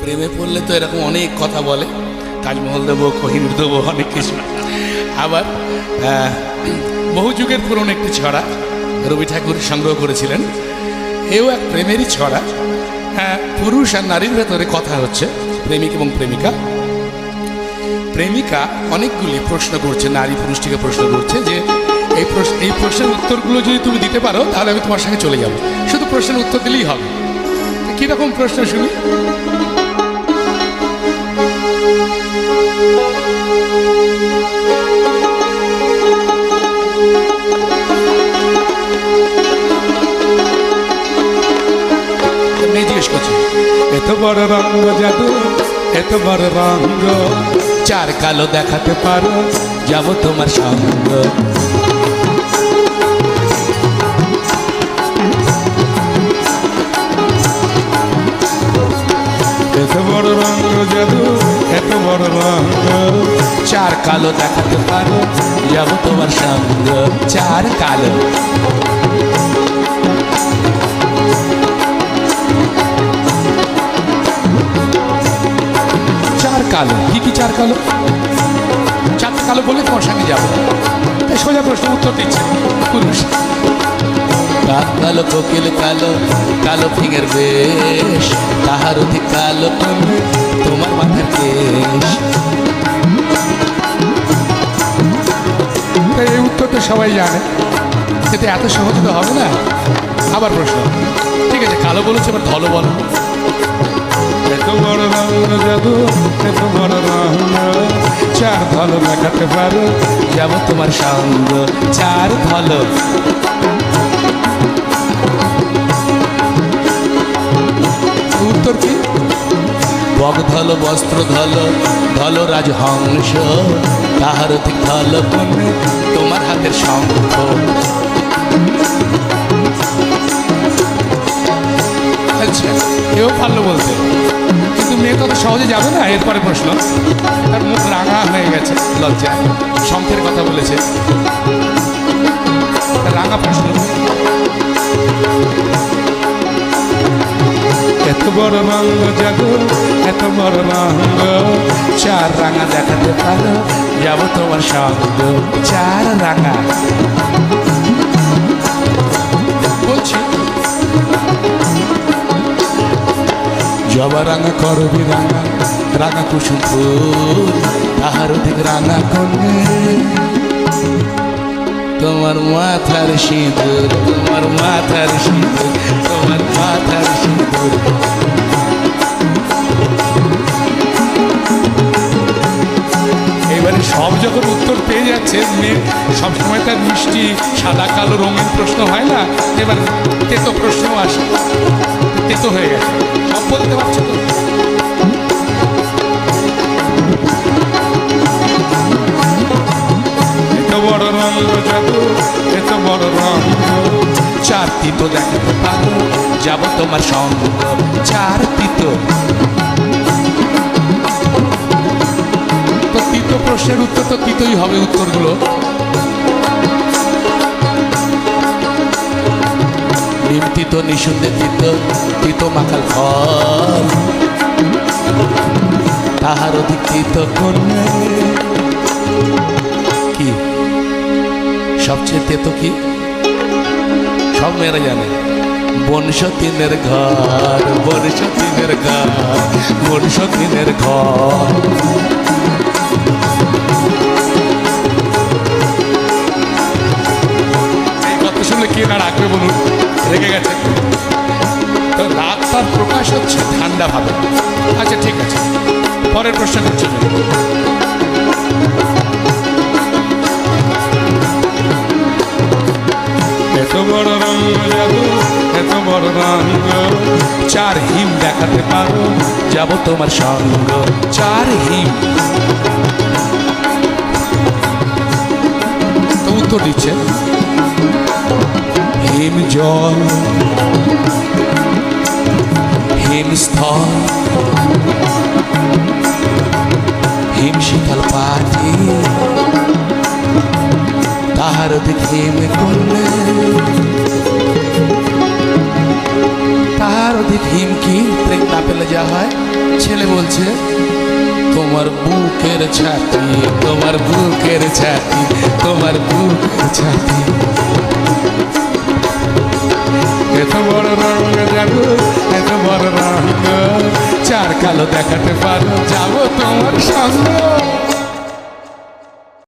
প্রেমে পড়লে তো এরকম অনেক কথা বলে। তাজমহল দেবো কোহিনুর দেবো, অনেক কিছু। আবার বহু যুগের পুরনো একটি ছড়া রবি ঠাকুর সংগ্রহ করেছিলেন। এও এক প্রেমেরই ছড়া। হ্যাঁ পুরুষ আর নারীর ভেতরে কথা হচ্ছে, প্রেমিক এবং প্রেমিকা। প্রেমিকা অনেকগুলি প্রশ্ন করছে, নারী পুরুষটিকে প্রশ্ন করছে যে, এই প্রশ্ন এই প্রশ্নের উত্তরগুলো যদি তুমি দিতে পারো, তাহলে আমি তোমার সঙ্গে চলে যাব। শুধু প্রশ্নের উত্তর দিলেই হবে। কীরকম প্রশ্ন শুনি? বড় রঙ্গ জাদু, এত বড় রঙ্গ চার কালো দেখাতে পারো, যাব তোমার সঙ্গ। এত বড় রঙ্গ জাদু, এত বড় রঙ্গ চার কালো দেখাতে পারো, যাব তোমার সঙ্গ। চার কালো। কালো। কি কি চার কালো? চারটা কালো বলে তোমার সঙ্গে যাব। তাই সোজা প্রশ্ন উত্তর দিচ্ছে। পুরুষ। কাক কালো কোকিল কালো কালো ফিঙের বেশ। তাহার অতি কালো তুমি তোমার মাথার কেশ। এই উত্তর তো সবাই জানে। কিন্তু এত সহজ তো হবে না। আবার প্রশ্ন। ঠিক আছে কালো বলেছে এবার ধলো বলো। রঙ্গ জাদু এত বড় রঙ্গ চার ভালো দেখাতে পারো যাব তোমার সঙ্গ। চার ধলো। উত্তর কি? বগ ধল বস্ত্র ধল ধল রাজহংস। তাহার ধল তোমার হাতের শঙ্খ। আচ্ছা এও পারল সহজে যাবে না, এরপরে প্রশ্ন তার মুখ রাঙা হয়ে গেছে লজ্জায় শঙ্খের কথা বলেছে। রাঙা প্রশ্ন। এত বড় রঙ্গ জাদু এত বড় রঙ্গ চার রাঙা দেখাতে পারো, যাব তোমার সঙ্গ। চার রাঙা। জবা রাঙা করবি রাঙা রাঙা কুসুম তাহার অধিক রাঙা কন্যে। তোমার মাথার সিঁদুর, তোমার মাথার সিঁদুর, তোমার মাথার সিঁদুর। এবারে সব যখন উত্তর পেয়ে যাচ্ছে মেয়ে সবসময় তার মিষ্টি সাদা কালো রঙিন প্রশ্ন হয় না? এবার তেতো প্রশ্ন আসে। তেতো হয়ে গেছে। সব বলতে পারছ তো বড় রঙ্গ জাদু এত বড় রঙ্গ চার তিতো দেখাতে পারো যাব তোমার সঙ্গ। চার তিতো। তো তিতো প্রশ্নের উত্তর তো তিতোই হবে উত্তরগুলো। তিতো নিশুদ্ধে তিতো তিতো মাখাল ফল। তাহার অধিক তিতো কি? সবচেয়ে তেতো কি? সব মেয়েরা জানে। বনসতীনের ঘর বনসতীনের ঘর বনসতীনের ঘর। কে না রাখবে বলুন রেগে গেছে। তো তার প্রকাশ হচ্ছে ঠান্ডা ভাবে। আচ্ছা ঠিক আছে। পরের প্রশ্ন করছি। এত বড় জাদু এত বড় রঙ্গ চার হিম দেখাতে পারো, যাব তোমার সঙ্গ। চার হিম। তো উত্তর দিচ্ছে। হিম জল হিম স্থল হিম শীতল পাটি তাহার অধিক হিম করলে তার অধিক হিমকি প্রেম না পেলে যা হয় ছেলে বলছে তোমার বুকের ছাতি তোমার বুকের ছাতি তোমার বুকের ছাতি জাদু এত বড় রঙ। চার কালো দেখাতে পারো যাব তোমার সঙ্গ।